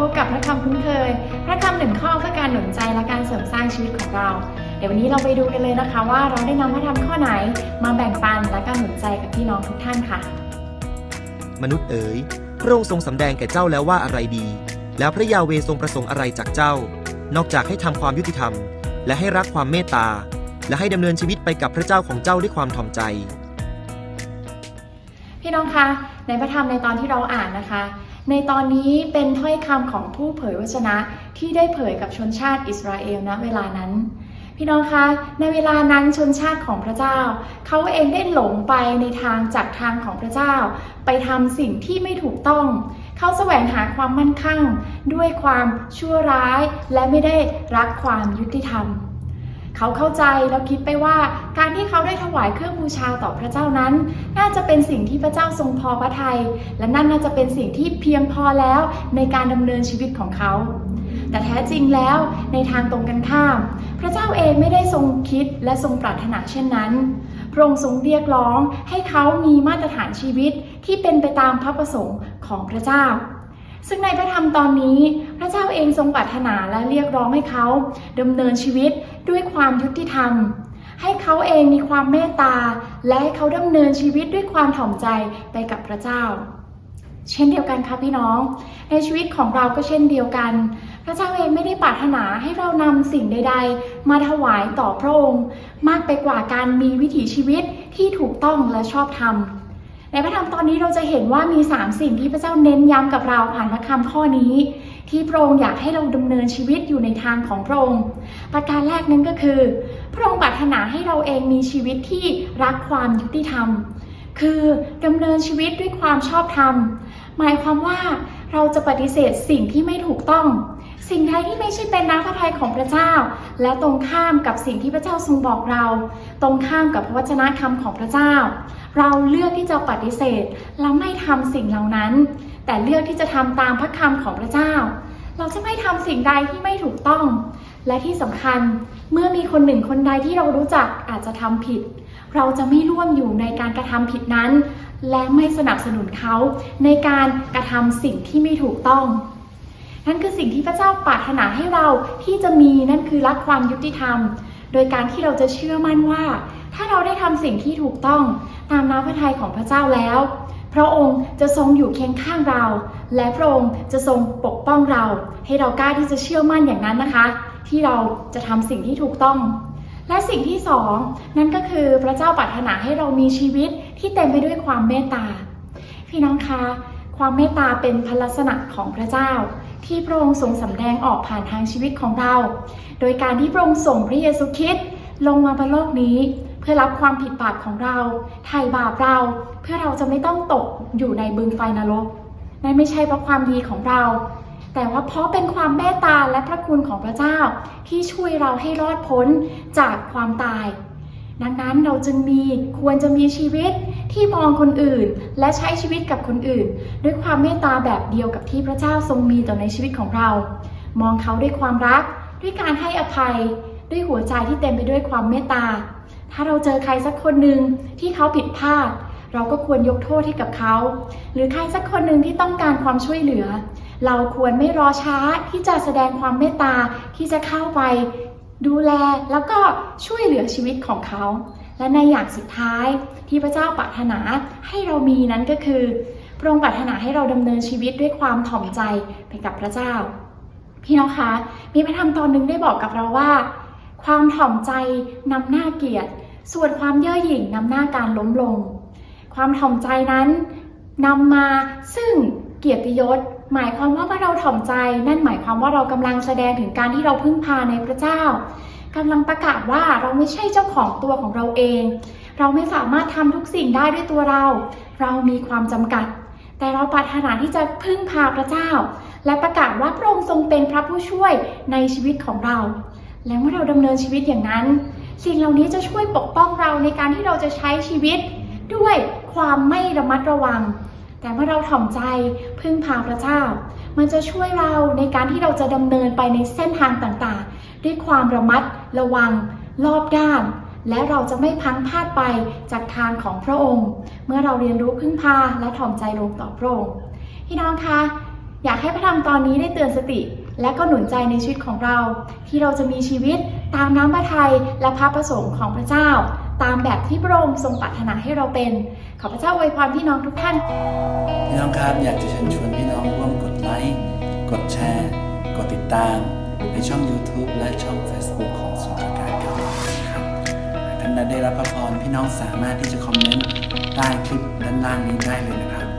พบกับพระคำคุ้นเคย พระคำหนึ่งข้อเพื่อการหนุนใจและการเสริมสร้างชีวิตของเรา เดี๋ยววันนี้เราไปดูกันเลยนะคะ ว่าเราได้นำพระธรรมข้อไหน มาแบ่งปันและการหนุนใจกับพี่น้องทุกท่านค่ะ มนุษย์เอ๋ยพระองค์ทรงสำแดงแก่เจ้าแล้วว่าอะไรดี แล้วพระยาเวทรงประสงค์อะไรจากเจ้า นอกจากให้ทำความยุติธรรม และให้รักความเมตตา และให้ดำเนินชีวิตไปกับพระเจ้าของเจ้าด้วยความถ่อมใจ พี่น้องคะในพระธรรมในตอนที่เราอ่านนะคะ ในตอนนี้เป็นถ้อยคำของผู้เผยวจนะที่ได้เผยกับชนชาติอิสราเอลณเวลานั้น พี่น้องคะ ในเวลานั้นชนชาติของพระเจ้า เขาเองได้หลงไปในทางจากทางของพระเจ้า ไปทำสิ่งที่ไม่ถูกต้อง เขาแสวงหาความมั่นคงด้วยความชั่วร้ายและไม่ได้รักความยุติธรรม เขาเข้าใจแล้วคิดไปว่าการที่เขาได้ถวายเครื่องบูชาต่อพระเจ้านั้น น่าจะเป็นสิ่งที่พระเจ้าทรงพอพระทยัยและนั่นน่าจะเป็นสิ่งที่เพียงพอแล้วในการดำเนินชีวิตของเขา แต่แท้จริงแล้วในทางตรงกันข้าม พระเจ้าเองไม่ได้ทรงคิดและทรงปรารถนาเช่นนั้นพระองค์ทรงเรียกร้องให้เขามีมาตรฐานชีวิตที่เป็นไปตามพระประสงค์ของพระเจ้า ซึ่งในพระธรรมตอนนี้ พระเจ้าเองทรงปรารถนาและเรียกร้องให้เขาดำเนินชีวิตด้วยความยุติธรรม ให้เขาเองมีความเมตตา และให้เขาดำเนินชีวิตด้วยความถ่อมใจไปกับพระเจ้า เช่นเดียวกันค่ะพี่น้อง ในชีวิตของเราก็เช่นเดียวกัน พระเจ้าเองไม่ได้ปรารถนาให้เรานำสิ่งใด ๆ มาถวายต่อพระองค์ มากไปกว่าการมีวิถีชีวิตที่ถูกต้องและชอบธรรม ในพระธรรมตอนนี้เราจะเห็นว่ามี 3 สิ่งที่พระเจ้าเน้นย้ำกับเราผ่านพระคำข้อนี้ ที่พระองค์อยากให้เราดำเนินชีวิตอยู่ในทางของพระองค์ ประการแรกนั้นก็คือ พระองค์ปรารถนาให้เราเองมีชีวิตที่รักความยุติธรรม คือดำเนินชีวิตด้วยความชอบธรรม หมายความว่าเราจะปฏิเสธสิ่งที่ไม่ถูกต้อง สิ่งใดที่ไม่ใช่เป็นน้ำพระทัยของพระเจ้า และตรงข้ามกับสิ่งที่พระเจ้าทรงบอกเรา ตรงข้ามกับพระวจนะคำของพระเจ้า เราเลือกที่จะปฏิเสธและไม่ทำสิ่งเหล่านั้น แต่เลือกที่จะทำตามพระคำของพระเจ้า เราจะไม่ทำสิ่งใดที่ไม่ถูกต้อง และที่สำคัญเมื่อมีคนหนึ่งคนใดที่เรารู้จักอาจจะทำผิด เราจะไม่ร่วมอยู่ในการกระทำผิดนั้น และไม่สนับสนุนเขาในการกระทำสิ่งที่ไม่ถูกต้องนั่นคือสิ่งที่พระเจ้าปรารถนาให้เราที่จะมีนั่นคือรักความยุติธรรม โดยการที่เราจะเชื่อมั่นว่า ถ้าเราได้ทำสิ่งที่ถูกต้องตามน้ำพระทัยของพระเจ้าแล้ว พระองค์จะทรงอยู่เคียงข้างเรา และพระองค์จะทรงปกป้องเรา ให้เรากล้าที่จะเชื่อมั่นอย่างนั้นนะคะ ที่เราจะทำสิ่งที่ถูกต้อง และสิ่งที่สองนั่นก็คือพระเจ้าปรารถนาให้เรามีชีวิตที่เต็มไปด้วยความเมตตา พี่น้องคะความเมตตาเป็นพลักษณะของพระเจ้า ที่พระองค์ทรงสำแดงออกผ่านทางชีวิตของเรา โดยการที่พระองค์ส่งพระเยซูคริสต์ลงมาบนโลกนี้ เพื่อรับความผิดบาปของเราไถ่บาปเรา เพื่อเราจะไม่ต้องตกอยู่ในบึงไฟนรกนั่นไม่ใช่เพราะความดีของเรา แต่ว่าเพราะเป็นความเมตตาและพระคุณของพระเจ้าที่ช่วยเราให้รอดพ้นจากความตาย ดังนั้นเราจึงมีควรจะมีชีวิตที่มองคนอื่นและใช้ชีวิตกับคนอื่น ด้วยความเมตตาแบบเดียวกับที่พระเจ้าทรงมีต่อในชีวิตของเรา มองเขาด้วยความรัก ด้วยการให้อภัย ด้วยหัวใจที่เต็มไปด้วยความเมตตา ถ้าเราเจอใครสักคนหนึ่งที่เขาผิดพลาด เราก็ควรยกโทษให้กับเขา หรือใครสักคนหนึ่งที่ต้องการความช่วยเหลือ เราควรไม่รอช้าที่จะแสดงความเมตตาที่จะเข้าไป ดูแลแล้วก็ช่วยเหลือชีวิตของเขา และในอย่างสุดท้ายที่พระเจ้าปรารถนาให้เรามีนั้นก็คือพระองค์ปรารถนาให้เราดำเนินชีวิตด้วยความถ่อมใจไปกับพระเจ้า พี่น้องคะมีพระธรรมตอนหนึงได้บอกกับเราว่า ความถ่อมใจนำหน้าเกียรติ ส่วนความเย่อหยิ่งนำหน้าการล้มลง ความถ่อมใจนั้นนำมาซึ่งเกียรติยศ หมายความว่าเมื่อเราถ่อมใจ นั่นหมายความว่าเรากำลังแสดงถึงการที่เราพึ่งพาในพระเจ้ากำลังประกาศว่าเราไม่ใช่เจ้าของตัวของเราเอง เราไม่สามารถทำทุกสิ่งได้ด้วยตัวเรา เรามีความจำกัด แต่เราปรารถนาที่จะพึ่งพาพระเจ้า และประกาศว่าพระองค์ทรงเป็นพระผู้ช่วยในชีวิตของเรา และเมื่อเราดำเนินชีวิตอย่างนั้น สิ่งเหล่านี้จะช่วยปกป้องเราในการที่เราจะใช้ชีวิต ด้วยความไม่ระมัดระวัง แต่เมื่อเราถ่อมใจพึ่งพาพระเจ้า มันจะช่วยเราในการที่เราจะดำเนินไปในเส้นทางต่างๆ ด้วยความระมัดระวังรอบด้าน และเราจะไม่พังพลาดไปจากทางของพระองค์ เมื่อเราเรียนรู้พึ่งพาและถ่อมใจลงต่อพระองค์พี่น้องคะ อยากให้พระธรรมตอนนี้ได้เตือนสติ และก็หนุนใจในชีวิตของเรา ที่เราจะมีชีวิตตามน้ำพระทัยและพระประสงค์ของพระเจ้า ตามแบบที่พระองค์ทรงปรารถนาให้เราเป็น ขอพระเจ้าอวยพรพี่น้องทุกท่าน พี่น้องครับอยากจะเชิญชวนพี่น้องร่วมกดไลค์กดแชร์ กดติดตาม ในช่อง YouTube และช่อง Facebook ของสุนทรการครับครับท่านใดได้รับพระพรพี่น้องสามารถที่จะคอมเมนต์ใต้คลิปด้านล่างนี้ได้เลยนะครับ